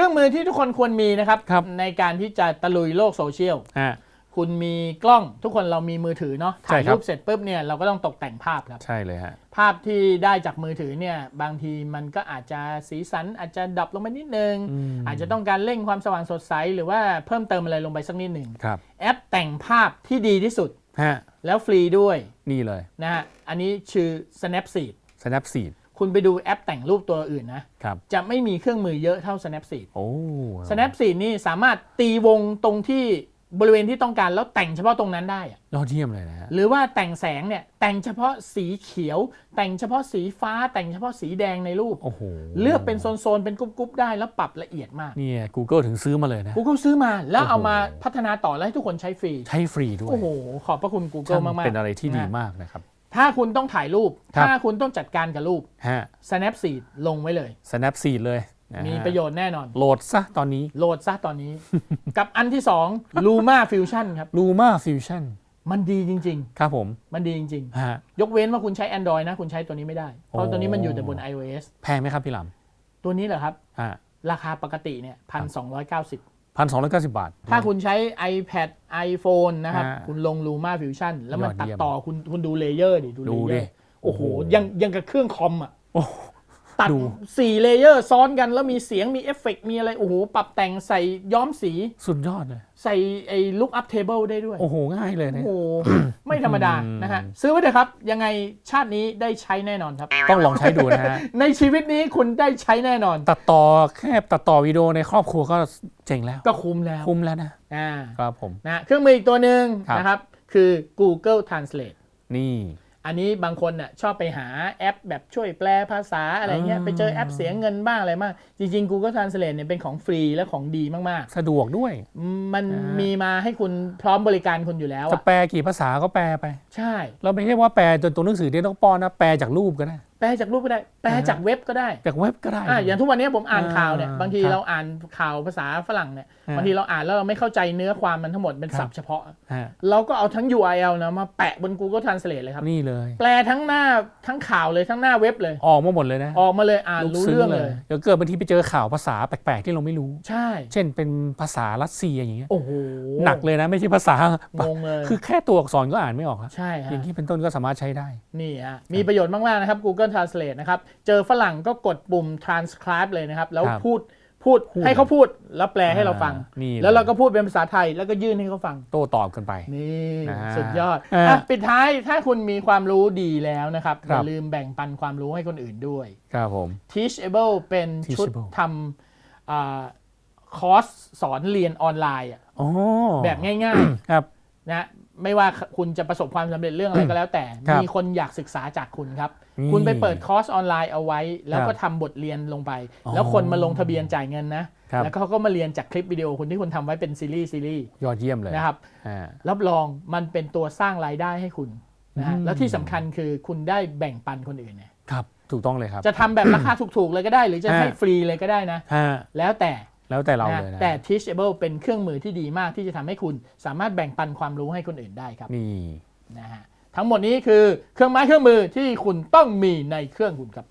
รื่องมือที่ทุกคนควรมีนะครับครับในการที่จะตะลุยโลกโซเชียลอ่าคุณมีกล้องทุกคนเรามีมือถือเนาะใช่ถ่ายครับรูปเสร็จปุ๊บเนี่ยเราก็ต้องตกแต่งภาพครับ ใช่เลยฮะภาพที่ได้จากมือถือเนี่ยบางทีมันก็อาจจะสีสันอาจจะดับลงไปนิดนึงอืมอาจจะต้องการเร่งความสว่างสดใส หรือว่าเพิ่มเติมอะไรลงไปสักนิดหนึ่งครับแอปแต่งภาพที่ดีที่สุดฮะแล้วฟรีด้วยนี่เลยนะฮะอันนี้ชื่อ Snapseed Snapseed คุณไปดูแอปแต่งรูปตัวอื่นนะ ครับ จะไม่มีเครื่องมือเยอะเท่า Snapseed โอ้ Snapseed นี่สามารถตีวงตรงที่บริเวณที่ต้องการแล้วแต่งเฉพาะตรงนั้นได้อะยอดเยี่ยมเลยนะฮะ หรือว่าแต่งแสงเนี่ยแต่งเฉพาะสีเขียว แต่งเฉพาะสีฟ้า แต่งเฉพาะสีแดงในรูป โอ้โหเลือกเป็นโซนๆเป็นกรุ๊ปๆได้แล้วปรับละเอียดมาก เนี่ย Google ถึงซื้อมาเลยนะ Google ซื้อมาแล้วเอามาโอ้โหพัฒนาต่อแล้วให้ทุกคนใช้ฟรี ใช้ฟรีด้วยโอ้โหขอบพระคุณช่า Google งมากๆเป็นอะไรที่ดีนะ มากนะครับ ถ้าคุณต้องถ่ายรูป ครับ ถ้าคุณต้องจัดการกับรูป ฮะ Snapseed ลงไว้เลย Snapseed เลยนฮมีประโยชน์แน่นอน โหลดซะตอนนี้ โหลดซะตอนนี้ กับอันที่2 Luma Fusion ครับ Luma Fusion มันดีจริง ครับผมๆ มันดีจริง ฮะ ๆ ยกเว้นว่าคุณใช้ Android นะ คุณใช้ตัวนี้ไม่ได้ เพราะตัวนี้มันอยู่แต่บน iOS แพงไหมครับพี่หลตัวนี้เหรอครับำฮะ ราคาปกติเนี่ยพันสองร้อยเก้าสิบ พันสองร้อยเก้าสิบบาท ถ้าคุณใช้ iPad iPhone นะครับ อ่าคุณลง Luma Fusion แล้วมันยอดตัดเยี่ยมต่อคุณคุณดูเลเยอร์ดิดูเลดูเยดิอร์โอ้โหโอ้โหยังยังกับเครื่องคอมอะ โอ้โห ตัดดู สี่เลเยอร์ซ้อนกันแล้วมีเสียงมีเอฟเฟกต์มีอะไร โอ้โห ปรับแต่งใส่ย้อมสีสุดยอดเลย ใส่ไอ้ look up table ได้ด้วย โอ้โห ง่ายเลยโอ้นะ โห ไม่ธรรมดาอืม นะฮะ ซื้อไว้เถอะครับ ยังไงชาตินี้ได้ใช้แน่นอนครับ ต้องลองใช้ดูนะฮะ ในชีวิตนี้คุณได้ใช้แน่นอน ตัดต่อแค่ตัดต่อวิดีโอในครอบครัวก็เจ๋งแล้ว ก็คุ้มแล้วคุ้มแล้วนะ อ่าครับผม นะเครื่องมืออีกตัวหนึ่งครับ นะครับ คือ Google Translate นี่ อันนี้บางคนน่ะชอบไปหาแอปแบบช่วยแปลภาษาอะไรเงี้ยอ่าไปเจอแอปเสียเงินบ้างอะไรบ้างจริงๆ Google Translate เนี่ยเป็นของฟรีและของดีมากสะดวกด้วยๆมันอ่ามีมีมาให้คุณพร้อมบริการคุณอยู่แล้วจะอะแปลกี่ภาษาก็แปลไป ใช่ เราไม่ใช่ว่าแปลจนตัวหนังสือที่ต้องป้อนนะแปลจากรูปก็ได้ แปลจากรูปก็ได้ แปลจากเว็บก็ได้ จากเว็บก็ได้อ่าอย่างทุกวันนี้ผมอ่านข่าวเนี่ยอ่าบางทีครับเราอ่านข่าวภาษาฝรั่งเนี่ยอ่าบางทีเราอ่านแล้วเราไม่เข้าใจเนื้อความมันทั้งหมดเป็นครับศัพท์เฉพาะฮะเราก็เอาทั้ง URL นะมาแปะบน Google Translate เลยครับนี่เลย แปลทั้งหน้าทั้งข่าวเลยทั้งหน้าเว็บเลย ออกมาหมดเลยนะ ออกมาเลยอ่านรู้ซึ้เรื่องเลยเดี๋ยวเกิดบางทีไปเจอข่าวภาษาแปลกๆที่เราไม่รู้ใช่ เช่นเป็นภาษารัสเซียอย่างเงี้ยโอ้โหหนักเลยนะไม่ใช่ภาษางงเลยคือแค่ตัวอักษรก็อ่านไม่ออกครับใช่ฮะอย่างที่เป็นต้นก็สามารถใช้ได้นี่ฮะมีประโยชน์มากๆนะครับ Google Translate นะครับ เจอฝรั่งก็กดปุ่ม transcribe เลยนะครับ แล้วครับพูดพูดพูดให้เขาพูดแล้วแปลให้เราฟังอ่านี่แล้วเราก็พูดเป็นภาษาไทยแล้วก็ยื่นให้เขาฟัง โต้ตอบกันไป นี่อ่าสุดยอดอ่าอะปิดท้ายถ้าคุณมีความรู้ดีแล้วนะครับคอรับย่าลืมแบ่งปันความรู้ให้คนอื่นด้วย ครับผม Teachable เป็นชุด Teachable ทำอ่าคอร์สสอนเรียนออนไลน์อะอ๋อแบบง่ายๆ ครับนะ ไม่ว่าคุณจะประสบความสำเร็จเรื่องอะไรก็แล้ว แต่ครับมีคนอยากศึกษาจากคุณครับนี่คุณไปเปิดคอร์สออนไลน์เอาไว้ แล้วก็ครับทำบทเรียนลงไปอ๋อแล้วคนมาลงทะเบียนจ่ายเงินนะครับแล้วเขาก็มาเรียนจากคลิปวิดีโอคุณที่คุณทำไว้เป็นซีรีส์ซีรีส์ยอดเยี่ยมเลยนะครับอ่ารับรองมันเป็นตัวสร้างรายได้ให้คุณนะฮะอืมแล้วที่สำคัญคือคุณได้แบ่งปันคนอื่นเนี่ยครับ ถูกต้องเลยครับ จะทำแบบราคาถูกๆเลยก็ได้ หรือจะฮะให้ฟรีเลยก็ได้นะฮะแล้วแต่ แล้วแต่เรานะเลยนะแต่ Teachable เป็นเครื่องมือที่ดีมากที่จะทำให้คุณสามารถแบ่งปันความรู้ให้คนอื่นได้ครับนี่นะฮะทั้งหมดนี้คือเครื่องไม้เครื่องมือที่คุณต้องมีในเครื่องคุณครับ